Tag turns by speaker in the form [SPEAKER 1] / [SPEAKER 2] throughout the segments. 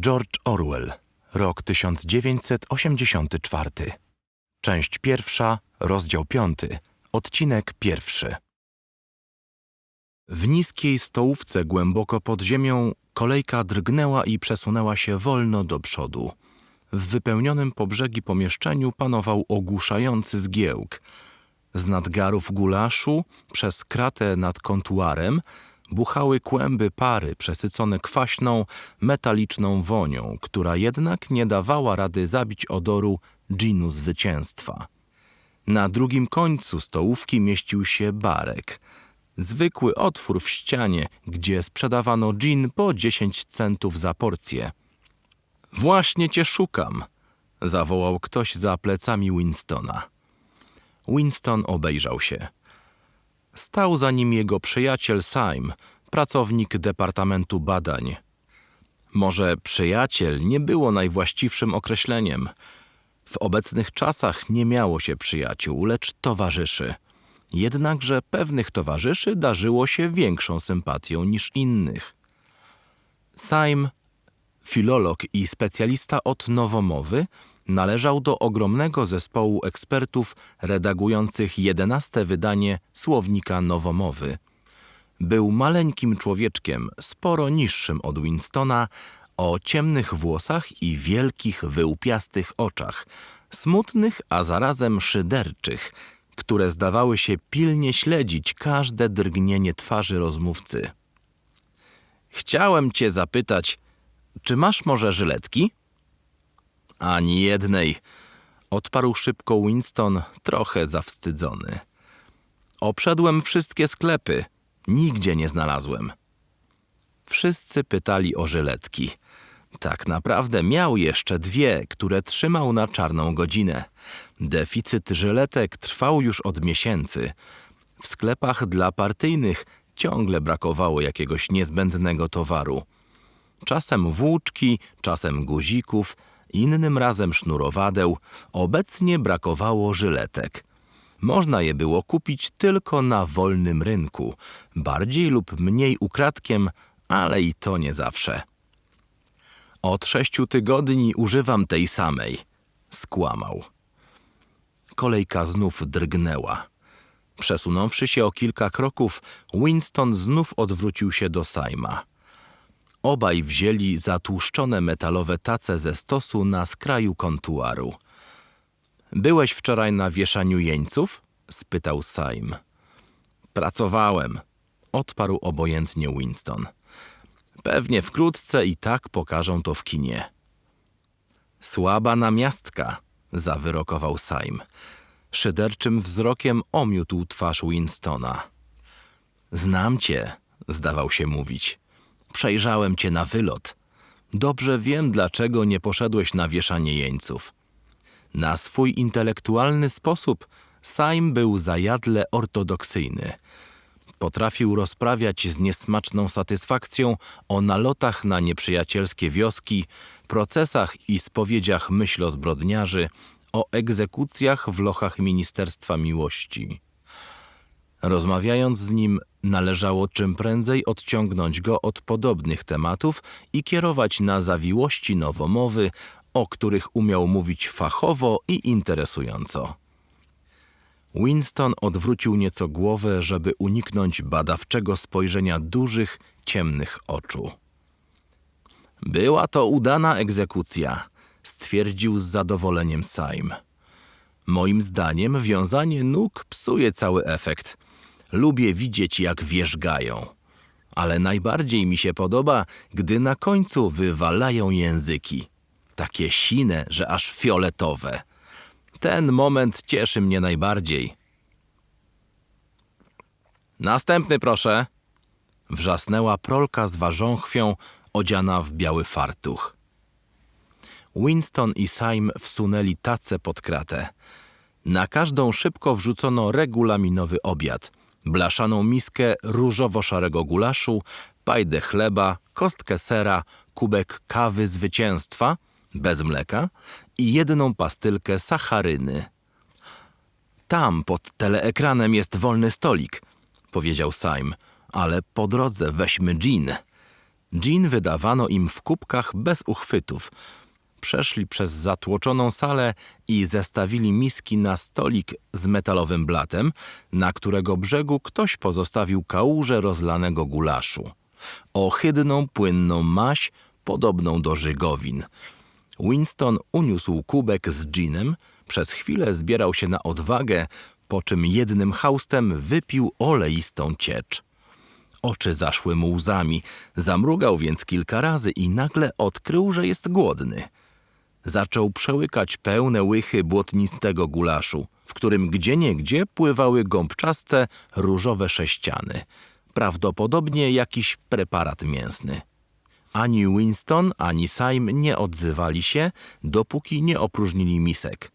[SPEAKER 1] George Orwell, rok 1984. Część pierwsza, rozdział piąty, odcinek pierwszy. W niskiej stołówce głęboko pod ziemią kolejka drgnęła i przesunęła się wolno do przodu. W wypełnionym po brzegi pomieszczeniu panował ogłuszający zgiełk. Z nadgarów gulaszu, przez kratę nad kontuarem, buchały kłęby pary przesycone kwaśną, metaliczną wonią, która jednak nie dawała rady zabić odoru dżinu zwycięstwa. Na drugim końcu stołówki mieścił się barek. Zwykły otwór w ścianie, gdzie sprzedawano gin po 10 centów za porcję. Właśnie cię szukam, zawołał ktoś za plecami Winstona. Winston obejrzał się. Stał za nim jego przyjaciel Syme, pracownik Departamentu Badań. Może przyjaciel nie było najwłaściwszym określeniem. W obecnych czasach nie miało się przyjaciół, lecz towarzyszy. Jednakże pewnych towarzyszy darzyło się większą sympatią niż innych. Syme, filolog i specjalista od nowomowy, należał do ogromnego zespołu ekspertów redagujących jedenaste wydanie Słownika Nowomowy. Był maleńkim człowieczkiem, sporo niższym od Winstona, o ciemnych włosach i wielkich, wyłupiastych oczach, smutnych, a zarazem szyderczych, które zdawały się pilnie śledzić każde drgnienie twarzy rozmówcy. Chciałem cię zapytać, czy masz może żyletki? Ani jednej, odparł szybko Winston, trochę zawstydzony. Obszedłem wszystkie sklepy, nigdzie nie znalazłem. Wszyscy pytali o żyletki. Tak naprawdę miał jeszcze dwie, które trzymał na czarną godzinę. Deficyt żyletek trwał już od miesięcy. W sklepach dla partyjnych ciągle brakowało jakiegoś niezbędnego towaru. Czasem włóczki, czasem guzików, innym razem sznurowadeł, obecnie brakowało żyletek. Można je było kupić tylko na wolnym rynku, bardziej lub mniej ukradkiem, ale i to nie zawsze. Od sześciu tygodni używam tej samej, skłamał. Kolejka znów drgnęła. Przesunąwszy się o kilka kroków, Winston znów odwrócił się do Sajma. Obaj wzięli zatłuszczone metalowe tace ze stosu na skraju kontuaru. Byłeś wczoraj na wieszaniu jeńców? spytał Saim. Pracowałem, odparł obojętnie Winston. Pewnie wkrótce i tak pokażą to w kinie. Słaba namiastka, zawyrokował Saim. Szyderczym wzrokiem omiótł twarz Winstona. Znam cię, zdawał się mówić. Przejrzałem cię na wylot. Dobrze wiem, dlaczego nie poszedłeś na wieszanie jeńców. Na swój intelektualny sposób Saim był zajadle ortodoksyjny. Potrafił rozprawiać z niesmaczną satysfakcją o nalotach na nieprzyjacielskie wioski, procesach i spowiedziach myślozbrodniarzy, o egzekucjach w lochach Ministerstwa Miłości. Rozmawiając z nim, należało czym prędzej odciągnąć go od podobnych tematów i kierować na zawiłości nowomowy, o których umiał mówić fachowo i interesująco. Winston odwrócił nieco głowę, żeby uniknąć badawczego spojrzenia dużych, ciemnych oczu. Była to udana egzekucja, stwierdził z zadowoleniem Saim. Moim zdaniem wiązanie nóg psuje cały efekt. Lubię widzieć, jak wierzgają. Ale najbardziej mi się podoba, gdy na końcu wywalają języki. Takie sine, że aż fioletowe. Ten moment cieszy mnie najbardziej. Następny proszę. Wrzasnęła prolka z warząchwią, odziana w biały fartuch. Winston i Syme wsunęli tacę pod kratę. Na każdą szybko wrzucono regulaminowy obiad. Blaszaną miskę różowo-szarego gulaszu, pajdę chleba, kostkę sera, kubek kawy zwycięstwa, bez mleka i jedną pastylkę sacharyny. Tam, pod teleekranem jest wolny stolik, powiedział Syme, ale po drodze weźmy gin. Gin wydawano im w kubkach bez uchwytów. Przeszli przez zatłoczoną salę i zestawili miski na stolik z metalowym blatem, na którego brzegu ktoś pozostawił kałużę rozlanego gulaszu. Ohydną, płynną maś, podobną do żygowin. Winston uniósł kubek z ginem, przez chwilę zbierał się na odwagę, po czym jednym haustem wypił oleistą ciecz. Oczy zaszły mu łzami, zamrugał więc kilka razy i nagle odkrył, że jest głodny. Zaczął przełykać pełne łychy błotnistego gulaszu, w którym gdzieniegdzie pływały gąbczaste, różowe sześciany. Prawdopodobnie jakiś preparat mięsny. Ani Winston, ani Syme nie odzywali się, dopóki nie opróżnili misek.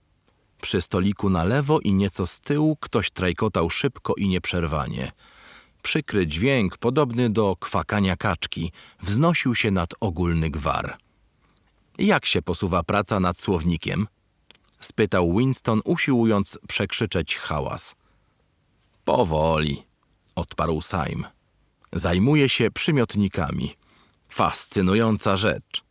[SPEAKER 1] Przy stoliku na lewo i nieco z tyłu ktoś trajkotał szybko i nieprzerwanie. Przykry dźwięk, podobny do kwakania kaczki, wznosił się nad ogólny gwar. Jak się posuwa praca nad słownikiem? spytał Winston, usiłując przekrzyczeć hałas. Powoli, odparł Syme. Zajmuje się przymiotnikami. Fascynująca rzecz.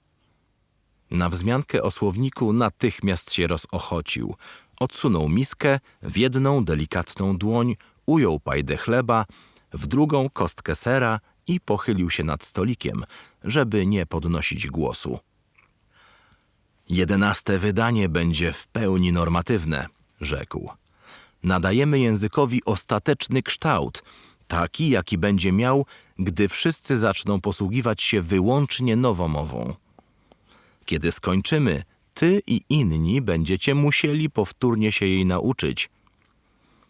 [SPEAKER 1] Na wzmiankę o słowniku natychmiast się rozochocił. Odsunął miskę, w jedną delikatną dłoń ujął pajdę chleba, w drugą kostkę sera i pochylił się nad stolikiem, żeby nie podnosić głosu. Jedenaste wydanie będzie w pełni normatywne, rzekł. Nadajemy językowi ostateczny kształt, taki jaki będzie miał, gdy wszyscy zaczną posługiwać się wyłącznie nowomową. Kiedy skończymy, ty i inni będziecie musieli powtórnie się jej nauczyć.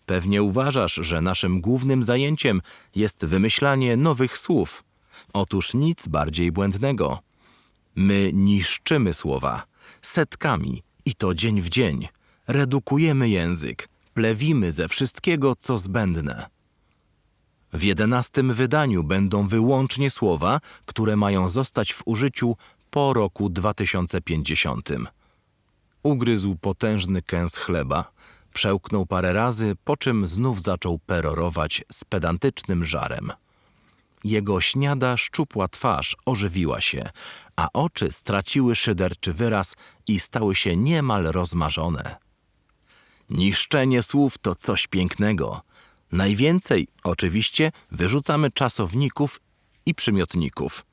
[SPEAKER 1] Pewnie uważasz, że naszym głównym zajęciem jest wymyślanie nowych słów. Otóż nic bardziej błędnego. My niszczymy słowa setkami i to dzień w dzień. Redukujemy język, plewimy ze wszystkiego, co zbędne. W jedenastym wydaniu będą wyłącznie słowa, które mają zostać w użyciu po roku 2050. Ugryzł potężny kęs chleba, przełknął parę razy, po czym znów zaczął perorować z pedantycznym żarem. Jego śniada, szczupła twarz ożywiła się, a oczy straciły szyderczy wyraz i stały się niemal rozmarzone. Niszczenie słów to coś pięknego. Najwięcej, oczywiście, wyrzucamy czasowników i przymiotników –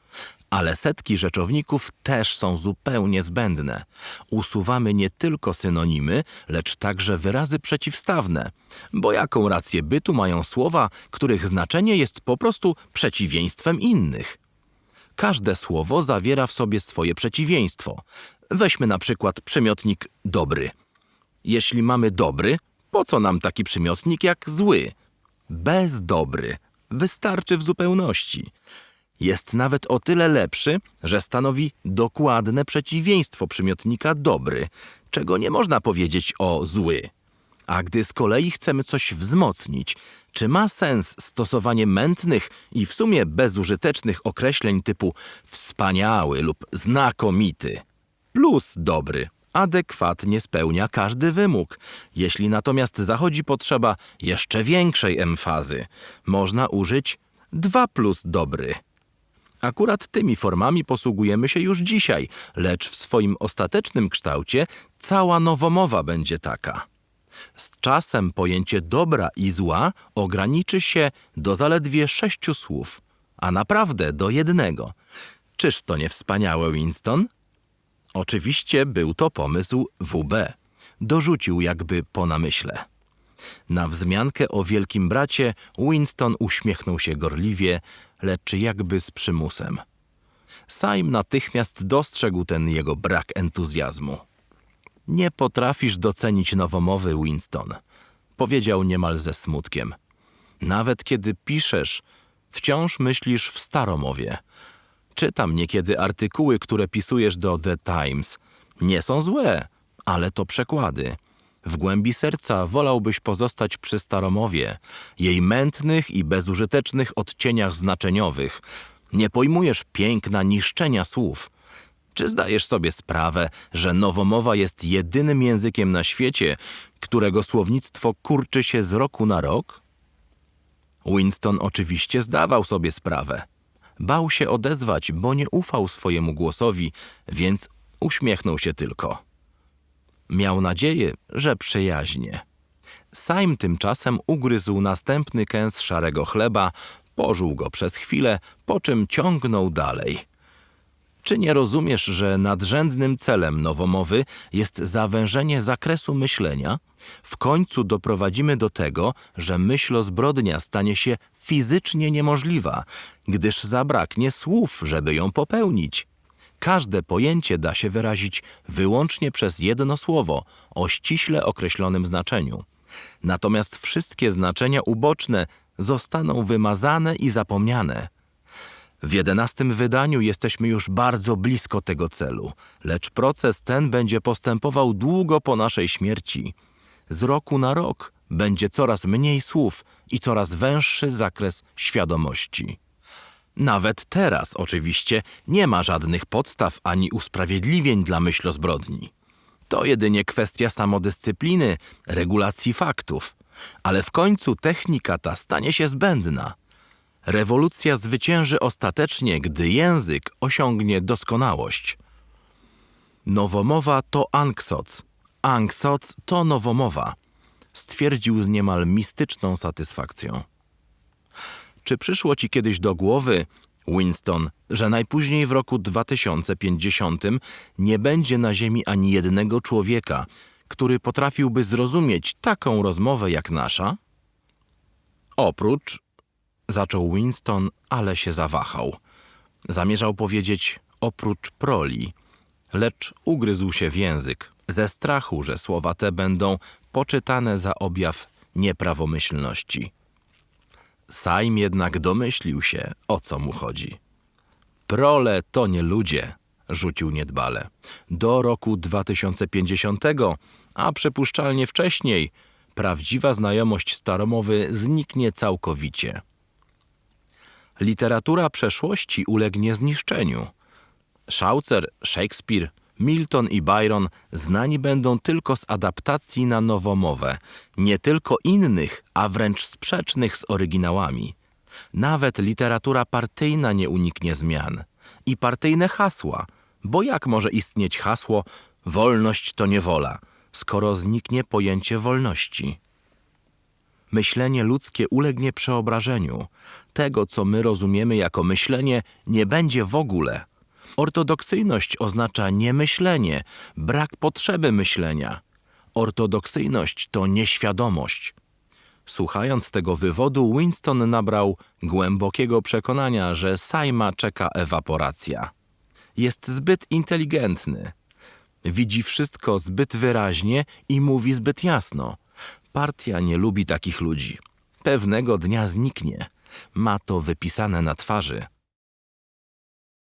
[SPEAKER 1] ale setki rzeczowników też są zupełnie zbędne. Usuwamy nie tylko synonimy, lecz także wyrazy przeciwstawne. Bo jaką rację bytu mają słowa, których znaczenie jest po prostu przeciwieństwem innych? Każde słowo zawiera w sobie swoje przeciwieństwo. Weźmy na przykład przymiotnik dobry. Jeśli mamy dobry, po co nam taki przymiotnik jak zły? Bezdobry. Wystarczy w zupełności jest nawet o tyle lepszy, że stanowi dokładne przeciwieństwo przymiotnika dobry, czego nie można powiedzieć o zły. A gdy z kolei chcemy coś wzmocnić, czy ma sens stosowanie mętnych i w sumie bezużytecznych określeń typu wspaniały lub znakomity? Plus dobry adekwatnie spełnia każdy wymóg. Jeśli natomiast zachodzi potrzeba jeszcze większej emfazy, można użyć 2 plus dobry. Akurat tymi formami posługujemy się już dzisiaj, lecz w swoim ostatecznym kształcie cała nowomowa będzie taka. Z czasem pojęcie dobra i zła ograniczy się do zaledwie sześciu słów, a naprawdę do jednego. Czyż to nie wspaniałe, Winston? Oczywiście był to pomysł WB. Dorzucił jakby po namyśle. Na wzmiankę o wielkim bracie Winston uśmiechnął się gorliwie, lecz jakby z przymusem. Saim natychmiast dostrzegł ten jego brak entuzjazmu. Nie potrafisz docenić nowomowy, Winston, powiedział niemal ze smutkiem. Nawet kiedy piszesz, wciąż myślisz w staromowie. Czytam niekiedy artykuły, które pisujesz do The Times. Nie są złe, ale to przekłady. W głębi serca wolałbyś pozostać przy staromowie, jej mętnych i bezużytecznych odcieniach znaczeniowych. Nie pojmujesz piękna niszczenia słów. Czy zdajesz sobie sprawę, że nowomowa jest jedynym językiem na świecie, którego słownictwo kurczy się z roku na rok? Winston oczywiście zdawał sobie sprawę. Bał się odezwać, bo nie ufał swojemu głosowi, więc uśmiechnął się tylko. Miał nadzieję, że przyjaźnie. Sajm tymczasem ugryzł następny kęs szarego chleba, pożuł go przez chwilę, po czym ciągnął dalej. Czy nie rozumiesz, że nadrzędnym celem nowomowy jest zawężenie zakresu myślenia? W końcu doprowadzimy do tego, że myślozbrodnia stanie się fizycznie niemożliwa, gdyż zabraknie słów, żeby ją popełnić. Każde pojęcie da się wyrazić wyłącznie przez jedno słowo o ściśle określonym znaczeniu. Natomiast wszystkie znaczenia uboczne zostaną wymazane i zapomniane. W jedenastym wydaniu jesteśmy już bardzo blisko tego celu, lecz proces ten będzie postępował długo po naszej śmierci. Z roku na rok będzie coraz mniej słów i coraz węższy zakres świadomości. Nawet teraz, oczywiście, nie ma żadnych podstaw ani usprawiedliwień dla myślozbrodni. To jedynie kwestia samodyscypliny, regulacji faktów, ale w końcu technika ta stanie się zbędna. Rewolucja zwycięży ostatecznie, gdy język osiągnie doskonałość. Nowomowa to anksoc, anksoc to nowomowa, stwierdził z niemal mistyczną satysfakcją. Czy przyszło ci kiedyś do głowy, Winston, że najpóźniej w roku 2050 nie będzie na Ziemi ani jednego człowieka, który potrafiłby zrozumieć taką rozmowę jak nasza? Oprócz, zaczął Winston, ale się zawahał. Zamierzał powiedzieć oprócz proli, lecz ugryzł się w język ze strachu, że słowa te będą poczytane za objaw nieprawomyślności. Sajm jednak domyślił się, o co mu chodzi. Prole to nie ludzie, rzucił niedbale. Do roku 2050, a przypuszczalnie wcześniej, prawdziwa znajomość staromowy zniknie całkowicie. Literatura przeszłości ulegnie zniszczeniu. Chaucer, Shakespeare, Milton i Byron znani będą tylko z adaptacji na nowomowę, nie tylko innych, a wręcz sprzecznych z oryginałami. Nawet literatura partyjna nie uniknie zmian. I partyjne hasła, bo jak może istnieć hasło wolność to niewola, skoro zniknie pojęcie wolności? Myślenie ludzkie ulegnie przeobrażeniu. Tego, co my rozumiemy jako myślenie, nie będzie w ogóle. Ortodoksyjność oznacza niemyślenie, brak potrzeby myślenia. Ortodoksyjność to nieświadomość. Słuchając tego wywodu, Winston nabrał głębokiego przekonania, że Sajma czeka ewaporacja. Jest zbyt inteligentny. Widzi wszystko zbyt wyraźnie i mówi zbyt jasno. Partia nie lubi takich ludzi. Pewnego dnia zniknie. Ma to wypisane na twarzy.